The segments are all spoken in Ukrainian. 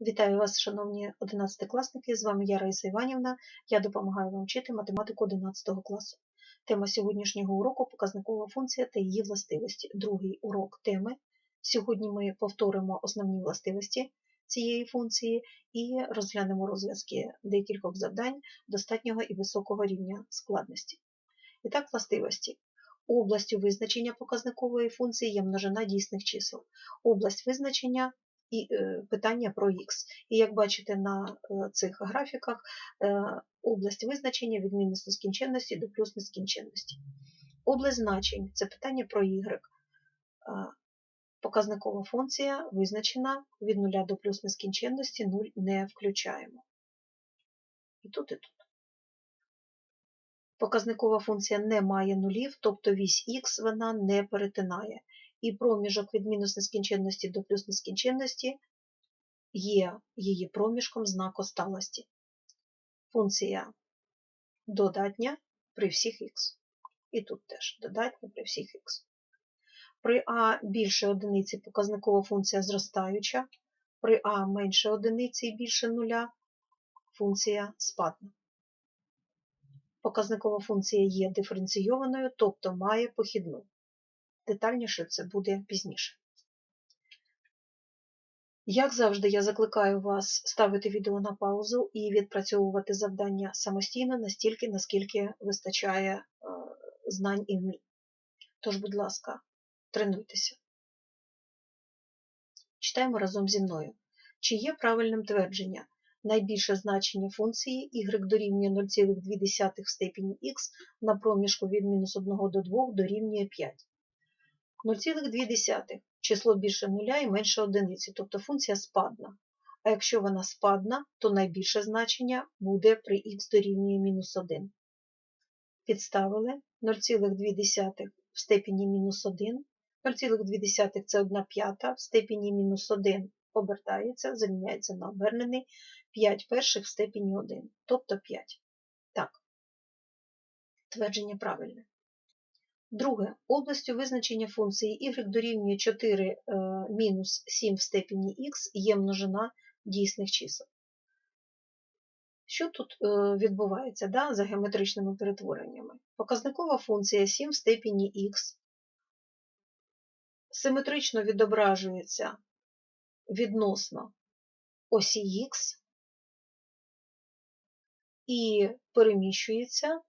Вітаю вас, шановні 11-класники. З вами я Раїса Іванівна. Я допомагаю вам вчити математику 11 класу. Тема сьогоднішнього уроку показникова функція та її властивості. Другий урок теми. Сьогодні ми повторимо основні властивості цієї функції і розглянемо розв'язки декількох завдань достатнього і високого рівня складності. І так, властивості. Областю визначення показникової функції є множина дійсних чисел. Область визначення і е, питання про х. І як бачите на е, цих графіках, е, область визначення від мінус нескінченності до плюс нескінченності. Область значень це питання про y. Показникова функція визначена від 0 до плюс нескінченності 0 не включаємо. І тут, і тут. Показникова функція не має нулів, тобто вісь х вона не перетинає. І проміжок від мінус нескінченності до плюс нескінченності є її проміжком знак осталості. Функція додатня при всіх х. І тут теж додатня при всіх х. При а більше одиниці показникова функція зростаюча, при а менше одиниці і більше нуля функція спадна. Показникова функція є диференційованою, тобто має похідну. Детальніше це буде пізніше. Як завжди, я закликаю вас ставити відео на паузу і відпрацьовувати завдання самостійно настільки, наскільки вистачає е, знань і вмінь. Тож, будь ласка, тренуйтеся. Читаємо разом зі мною. Чи є правильним твердження? Найбільше значення функції y дорівнює 0,2 в степені х на проміжку від мінус 1 до 2 дорівнює 5. 0,2 число більше нуля і менше одиниці, тобто функція спадна. А якщо вона спадна, то найбільше значення буде при х дорівнює мінус 1. Підставили 0,2 в степені мінус 1. 0,2 це 1 п'ята в степені мінус 1 обертається, заміняється на обернений 5 перших в степені 1, тобто 5. Так, твердження правильне. Друге, областю визначення функції y дорівнює 4 е, мінус 7 в степені х є множина дійсних чисел. Що тут е, відбувається да, за геометричними перетвореннями? Показникова функція 7 в степені х симетрично відображується відносно осі х і переміщується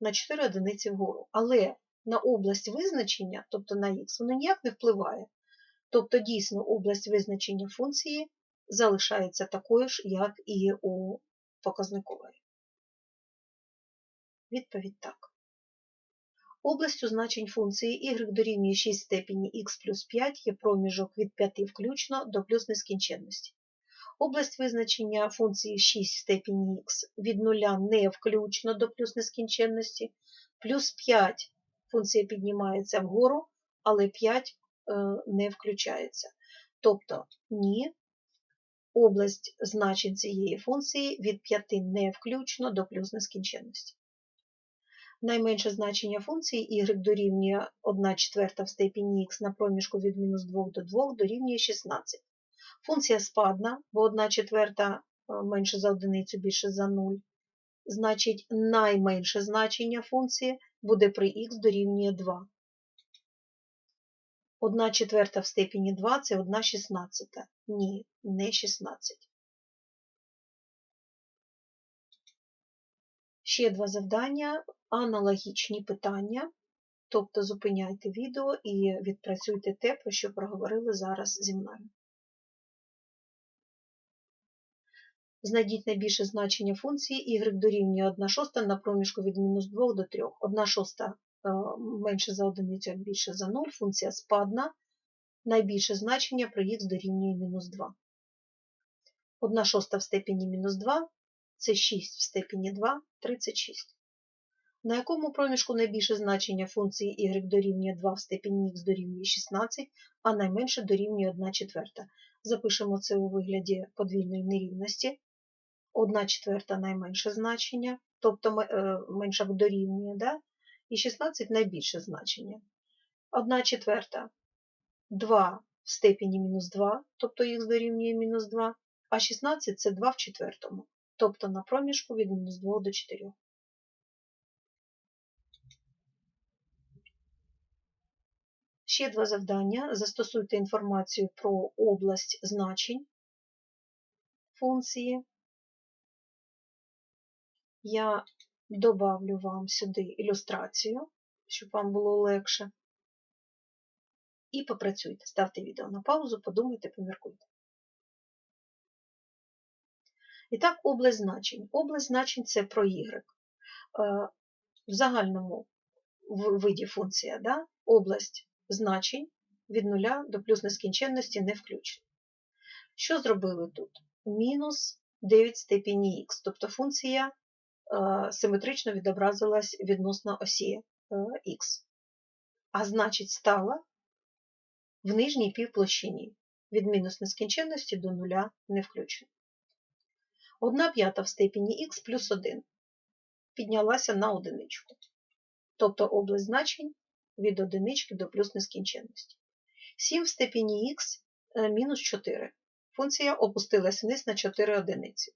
на 4 одиниці вгору. Але на область визначення, тобто на х, воно ніяк не впливає. Тобто, дійсно, область визначення функції залишається такою ж, як і у показникової. Відповідь так. Областю значень функції y дорівнює 6 степені х плюс 5 є проміжок від 5 включно до плюс нескінченності. Область визначення функції 6 степені х від 0 не включно до плюс нескінченності, плюс 5 функція піднімається вгору, але 5 не включається. Тобто ні, область значень цієї функції від 5 не включно до плюс нескінченності. Найменше значення функції y дорівнює 1 четверта в степені х на проміжку від мінус 2 до 2 дорівнює 16. Функція спадна, бо 1 четверта менше за одиницю більше за 0. Значить, найменше значення функції буде при х дорівнює 2. 1 четверта в степені 2 це 1 шістнадцята. Ні, не 16. Ще два завдання, аналогічні питання. Тобто зупиняйте відео і відпрацюйте те, про що проговорили зараз зі мною. Знайдіть найбільше значення функції y дорівнює 1 шоста на проміжку від мінус 2 до 3. 1 шоста менше за одиницю, більше за 0, функція спадна. Найбільше значення при х дорівнює мінус 2. 1 шоста в степені мінус 2 це 6 в степені 2, 36. На якому проміжку найбільше значення функції y дорівнює 2 в степені х дорівнює 16, а найменше дорівнює 1 четверта. Запишемо це у вигляді подвійної нерівності. 1 четверта найменше значення, тобто менша дорівнює, да? і 16 найбільше значення. 1 четверта 2 в степені мінус 2, тобто х дорівнює мінус 2, а 16 це 2 в четвертому, тобто на проміжку від мінус 2 до 4. Ще два завдання. Застосуйте інформацію про область значень функції. Я добавлю вам сюди ілюстрацію, щоб вам було легше. І попрацюйте. Ставте відео на паузу, подумайте, поміркуйте. І так, область значень. Область значень це про y. Е, в загальному виді функція, да? область значень від нуля до плюс нескінченності не включена. Що зробили тут? Мінус 9 степені х, тобто функція симетрично відобразилась відносно осі х. А значить, стала в нижній півплощині від мінус нескінченності до нуля не включена. 1 п'ята в степені х плюс 1 піднялася на одиничку, тобто область значень від одинички до плюс нескінченності. 7 в степені х мінус 4. Функція опустилась вниз на 4 одиниці.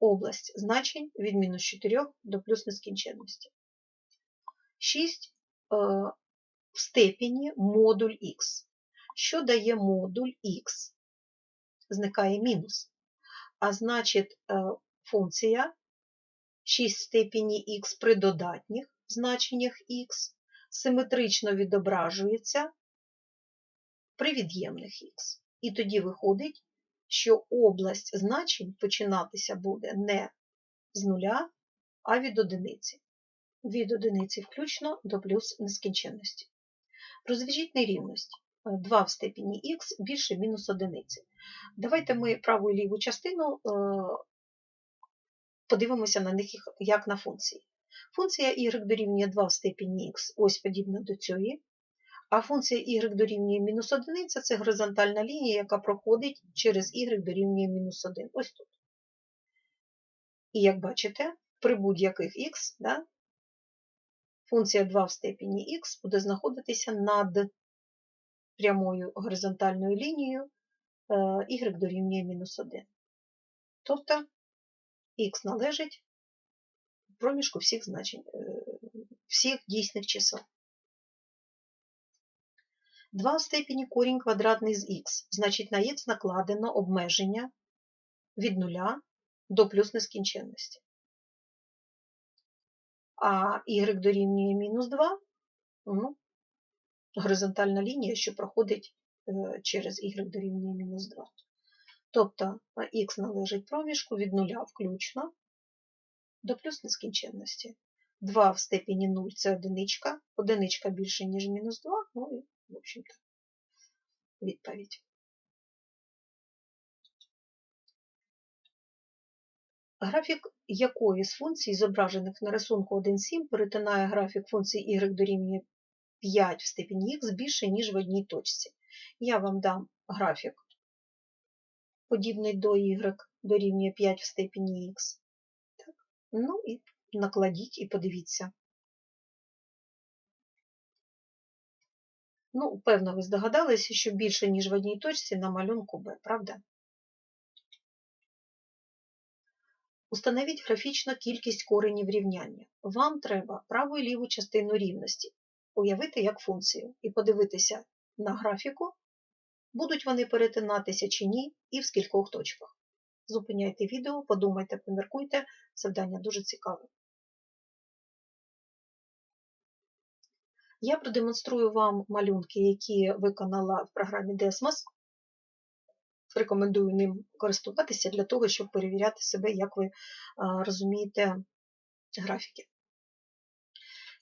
Область значень від мінус 4 до плюс нескінченності. 6 в степені модуль х. Що дає модуль х? Зникає мінус. А значить, функція 6 в степені х при додатніх значеннях х симетрично відображується при від'ємних х. І тоді виходить, що область значень починатися буде не з нуля, а від одиниці. Від одиниці включно до плюс нескінченності. Розв'яжіть нерівність 2 в степені х більше мінус одиниці. Давайте ми праву і ліву частину подивимося на них як на функції. Функція y дорівнює 2 в степені х, ось подібна до цієї. А функція y дорівнює мінус 1 це горизонтальна лінія, яка проходить через y дорівнює мінус 1. Ось тут. І як бачите, при будь-яких х, да, функція 2 в степені х буде знаходитися над прямою горизонтальною лінією y дорівнює мінус 1. Тобто х належить проміжку всіх значень, всіх дійсних чисел. 2 в степені корінь квадратний з х, значить на х накладено обмеження від 0 до плюс нескінченності. А y дорівнює мінус 2, ну, горизонтальна лінія, що проходить через y дорівнює мінус 2. Тобто х належить проміжку від 0 включно до плюс нескінченності. 2 в степені 0 це одиничка, одиничка більше, ніж мінус 2, ну в общем-то, відповідь. Графік якої з функцій, зображених на рисунку 1,7, перетинає графік функції y дорівнює 5 в степені х більше, ніж в одній точці. Я вам дам графік, подібний до y дорівнює 5 в степені х. Ну і накладіть і подивіться. Ну, певно, ви здогадалися, що більше, ніж в одній точці на малюнку Б, правда? Установіть графічно кількість коренів рівняння. Вам треба праву і ліву частину рівності уявити як функцію і подивитися на графіку, будуть вони перетинатися чи ні, і в скількох точках. Зупиняйте відео, подумайте, поміркуйте, завдання дуже цікаве. Я продемонструю вам малюнки, які виконала в програмі Desmos. Рекомендую ним користуватися для того, щоб перевіряти себе, як ви розумієте графіки.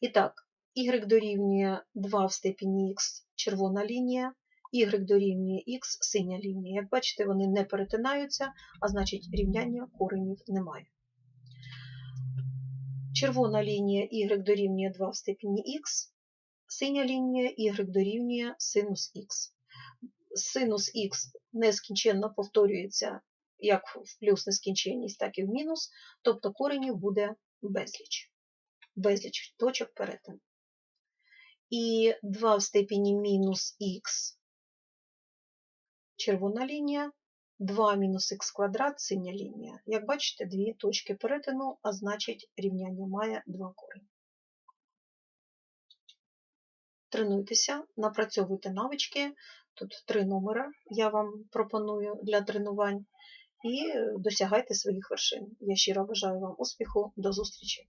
І так, y дорівнює 2 в степені х червона лінія, y дорівнює х синя лінія. Як бачите, вони не перетинаються, а значить рівняння коренів немає. Червона лінія y дорівнює 2 в степені х, синя лінія y дорівнює синус х. Синус х нескінченно повторюється як в плюс нескінченність, так і в мінус, тобто коренів буде безліч. Безліч точок перетину. І 2 в степені мінус х червона лінія, 2 мінус х квадрат синя лінія. Як бачите, дві точки перетину, а значить рівняння має два корені. Тренуйтеся, напрацьовуйте навички. Тут три номери я вам пропоную для тренувань і досягайте своїх вершин. Я щиро бажаю вам успіху. До зустрічі!